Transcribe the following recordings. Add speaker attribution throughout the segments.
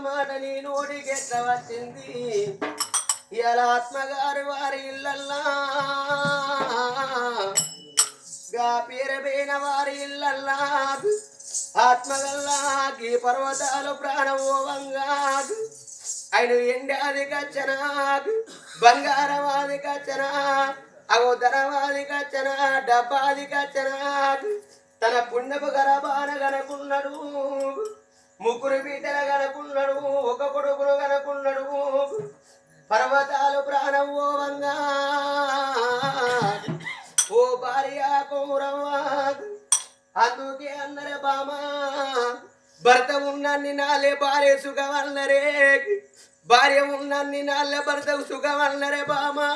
Speaker 1: మాట నీ నోటికి ఎట్లా వచ్చింది? ఇలా ఆత్మగారు వారి ఇళ్ళల్లా? గా పేరబైన వారి ఇళ్ళల్లా? ఆత్మగల్లాకి పర్వతాలు ప్రాణవోవంగా ఆయన ఎండాది కచ్చనా బంగారవాది కచ్చనా అగోదరమాది కచ్చనా డబ్బాది కచ్చనా తన పుణ్యపు గరబాన గనకున్నాడు. ముగ్గురు బిడ్డల కనుకున్నాడు ఒక కొడుకును కనుకున్నాడు పర్వతాలు ప్రాణం ఓ భార్య కౌరవా అందుకే అన్నరే బామా భర్త ఉన్నన్ని నాలే భార్య సుఖమన్నరే భార్య ఉన్నన్ని నాళ్ళ భర్త సుఖమన్నరే బామా.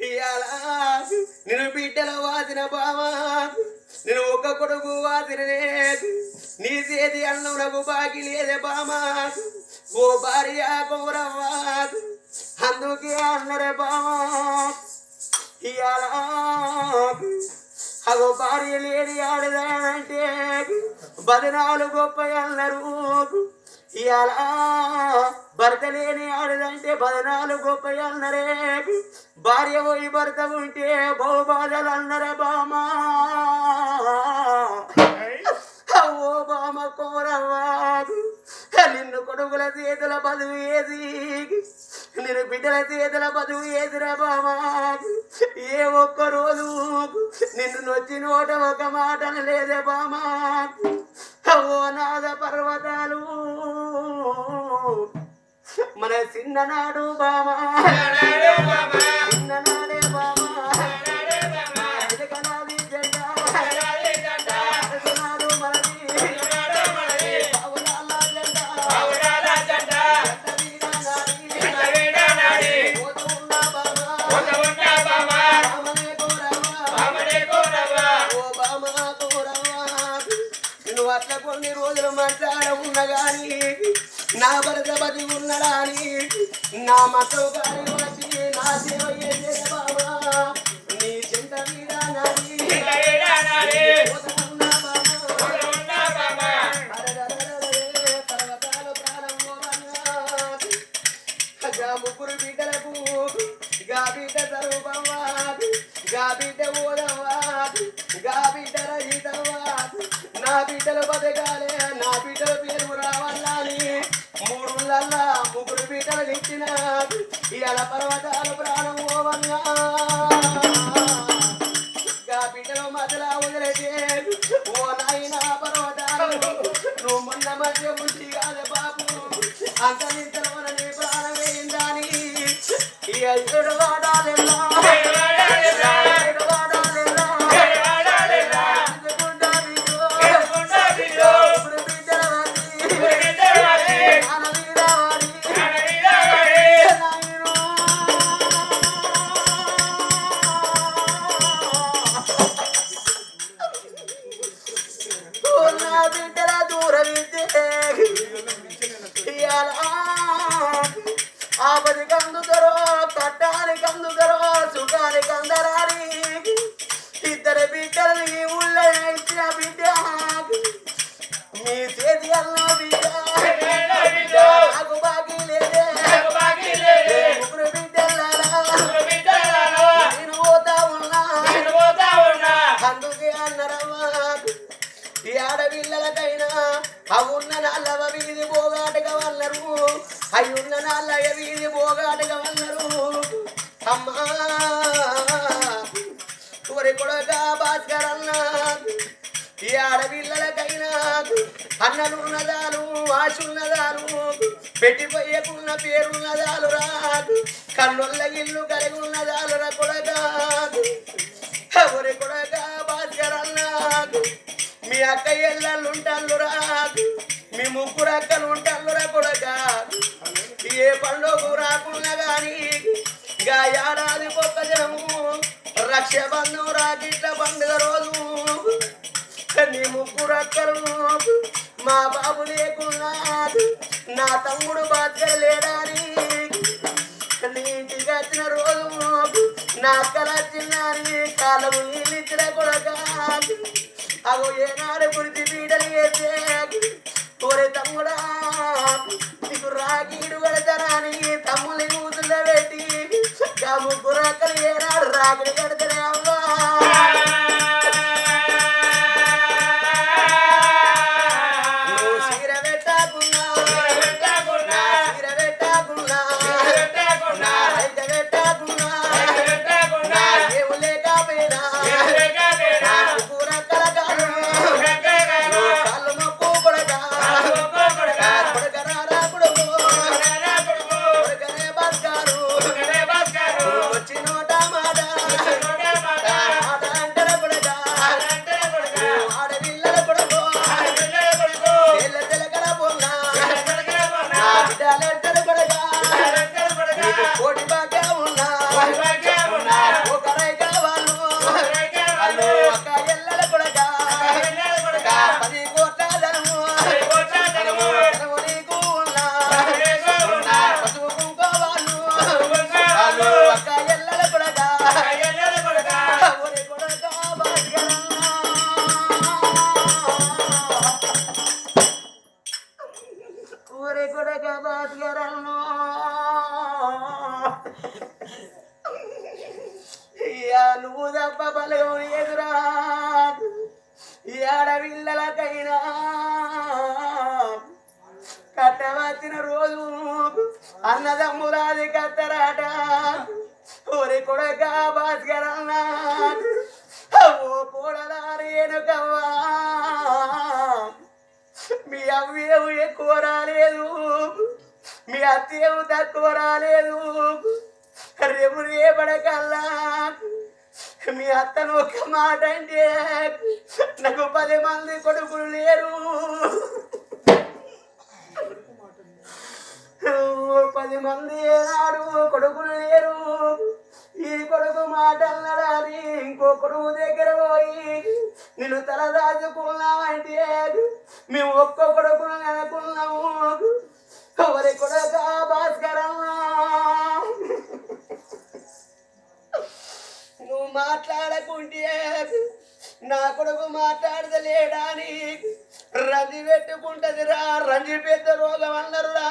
Speaker 1: ఇయాల నిన్ను బిడ్డలు వాసిన బామా నేను ఒక కొడుకు వాదిరలేదు నీ చేతి అన్నం నాకు బాకి లేదే బామా ఓ భార్య కౌరవ్వా అందుకే అన్నరే బామా ఇయాల అగో భార్య లేని ఆడదానంటే బదనాలు గొప్ప అన్నారు. ఇయాల భర్త లేని ఆడదంటే బదనాలు గొప్ప అన్నరే. భార్య పోయి భర్త ఉంటే బహుబాధలు అన్నరే బామా బదువు ఏది? నేను బిడ్డల చేతుల బదువు ఏదిరా బామా ఏ ఒక్క రోజు నిన్ను నొచ్చి నోట ఒక మాటను లేదే బామా ఓ నాద పర్వతాలు. మన చిన్ననాడు బామా చిన్ననాడే కొన్ని రోజులు మాట్లాడ ఉన్న గాని నా భరత బతి ఉన్నడా అని నా మతం గాని వచ్చి నా సేవ చేసే బాబా నీ చింత మీద నాది. ముగ్గురు బిడ్డలకు గా బిడ్డ నా బిడ్డలు బతకాలే నా బిడ్డల పేరు రావాలని. మూడులల్లా ముగ్గురు బిడ్డలు ఇచ్చిన ఇవాళ పర్వతాలు ప్రాణం ఓవన్నా గా బిడ్డలు మధ్యలో వదిలేసే. ఓ నాయనా పర్వతాలు నువ్వు మొన్న మధ్య బుద్ధి కాదు బాబు. అంత నిద్ర నీ ప్రాణం వేయిందని. ఇక ఏడు వాడాలి బిడ్డలు ఈ ఊళ్ళో ఇచ్చిన బిడ్డ. మీ చేతి అన్న బిడ్డ. నాకు బాకీ లేదే. ముగ్గురు బిడ్డలారా నేను పోతా ఉన్నా. అందుకే అన్నరమ్మా ఈ ఆడపిల్లలకైనా అవున్న నాళ్ళవ వీధి పోగాటగా వల్లరు. అయ్యున్న నాళ్ళయ వీధి పోగాటగా వల్లరు. అమ్మా భాస్కర్ అన్న. ఈ ఆడపిల్లలకైనా అన్నలున్నదాలు ఆశున్నదాలు పెట్టిపోయకున్న పేరున్నదాలు రాదు కళ్ళొల్ల ఇల్లు కలిగి ఉన్నదాలు రా కొడగా ఎవరి కొడక భాస్కర్ అన్నాకు మీ అక్క ఎల్లలు రాదు మీ ముగ్గురు అక్కలు ఉంటాళ్ళు రా కాదు ఏ పండుగ రాకున్నా కానీ గా యాడాది ఒక్క జనము రక్షబంధం రాకిట్ల పండుగ రోజు. నీ ముగ్గురు అక్కరు మా బాబు లేకున్నా నా తమ్ముడు బాధ్య లేడాని. నీ ఇంటికి వచ్చిన రోజు నా అక్కల చిన్నారి కాలము నీళ్ళు ఇచ్చిన కొడక. అగో ఏనాడు గురించి పీడలు వేసే రాత్రి రాకిడి అమ్మా. ఒరే కొడక భాస్కరన్న. ఇయ్యా నువ్వు తప్ప బలం ఎదురా. ఆడపిల్లలకైనా కట్టవచ్చిన రోజు అన్నదమ్ములాది కట్టరాట ఒరి కొడక భాస్కరన్న ఓ కోడలారేనుకవ్వా మీ అవ్వేవు ఎక్కువ మీ అత్తేవు తక్కువ రాలేదు రేపు రేపడకల్లా మీ అత్తను ఒక మాట అంటే నాకు పది మంది కొడుకులు లేరు. పది మంది ఏనాడు కొడుకులు లేరు. ఈ కొడుకు మాట అన్నడాలి ఇంకో కొడుకు దగ్గర పోయి నిన్ను తల దాచుకున్నామంటే మేము ఒక్క కొడుకును అనుకున్నాము మాట్లాడకుంటే నా కొడుకు మాట్లాడదలేడా అని రంజి పెట్టుకుంటది రా రంజి పెద్ద రోగం అన్నారు రా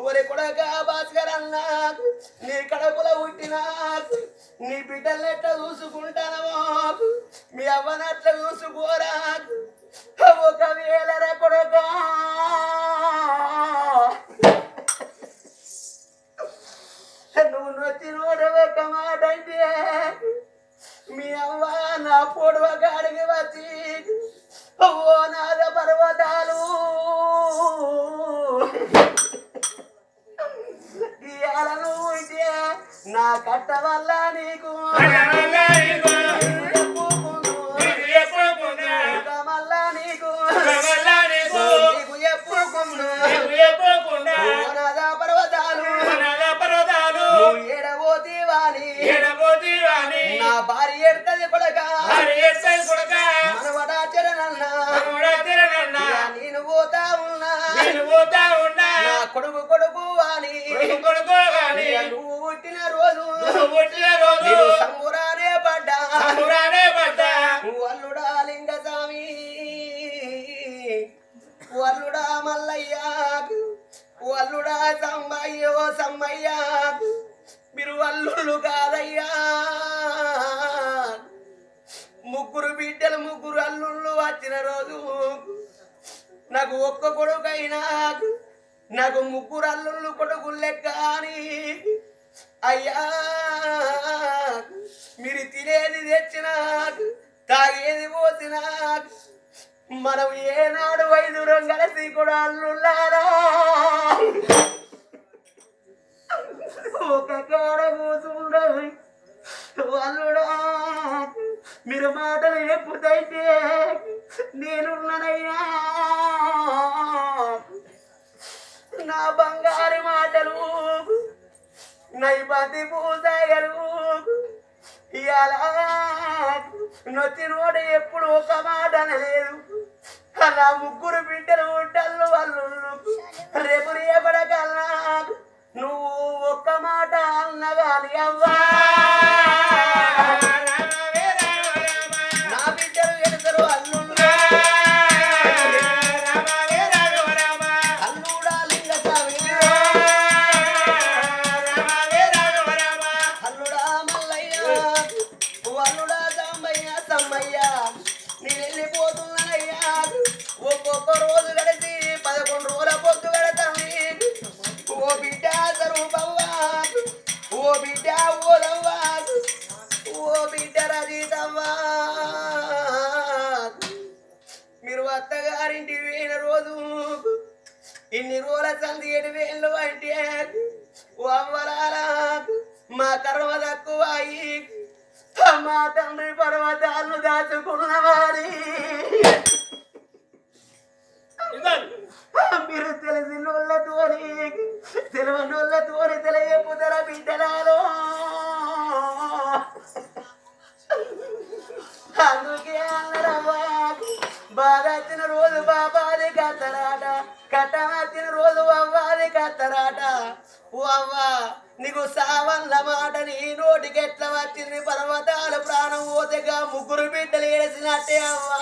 Speaker 1: ఒరే కొడక భాస్కర్ అన్నా నీ కడుపులో పుట్టినా నీ బిడ్డలెట్ట చూసుకుంటానమో మీ అవ్వనట్ల చూసుకోరా. ఒకవేళ రా కొడకా. ఉన్నా. నా కొడుకు కొడుకు అని. ఇక నువ్వు పుట్టిన రోజు. నేను సంబురానే పడ్డా. వల్లుడా లింగస్వామి. వల్లుడా మల్లయ్య వల్లుడా సమ్మయ్యో సమ్మయ్య మీరు వల్లుళ్ళు కాదయ్యా. నాకు ఒక్క కొడుకైనా నాకు ముగ్గురు అల్లుళ్ళు కొడుకులు లెక్క అని. అయ్యా మీరు తినేది తెచ్చిన తాగేది పోసిన మనం ఏనాడు వైద్యురం కలిసి కూడా అల్లుళ్ళారా? ఒక కాడ కూతుండవు అల్లుడా. మీరు మాటలు ఎప్పుడైతే నేనున్నానయ్యా. నా బంగారు మాటలు నైపతి పూజాయలు నొచ్చి నొచ్చినోడు ఎప్పుడు ఒక మాట అనలేదు. అలా ముగ్గురు బిడ్డలు ఉంటాళ్ళు వాళ్ళు రేపు రేపడకల్లా నువ్వు ఒక్క మాట అన్నగాని అవ్వా. ఇన్ని రోజుల సంది ఏడు వేళ్ళు అంటే అవ్వరాలా మా తర్వాత తక్కువ మా తండ్రి పర్వతాలను దాచుకున్నవారి నోటికి ఎట్లా వచ్చింది? పర్వతాలు ప్రాణం పోతేగా ముగ్గురు బిడ్డలు ఏసినట్టే అవ్వా.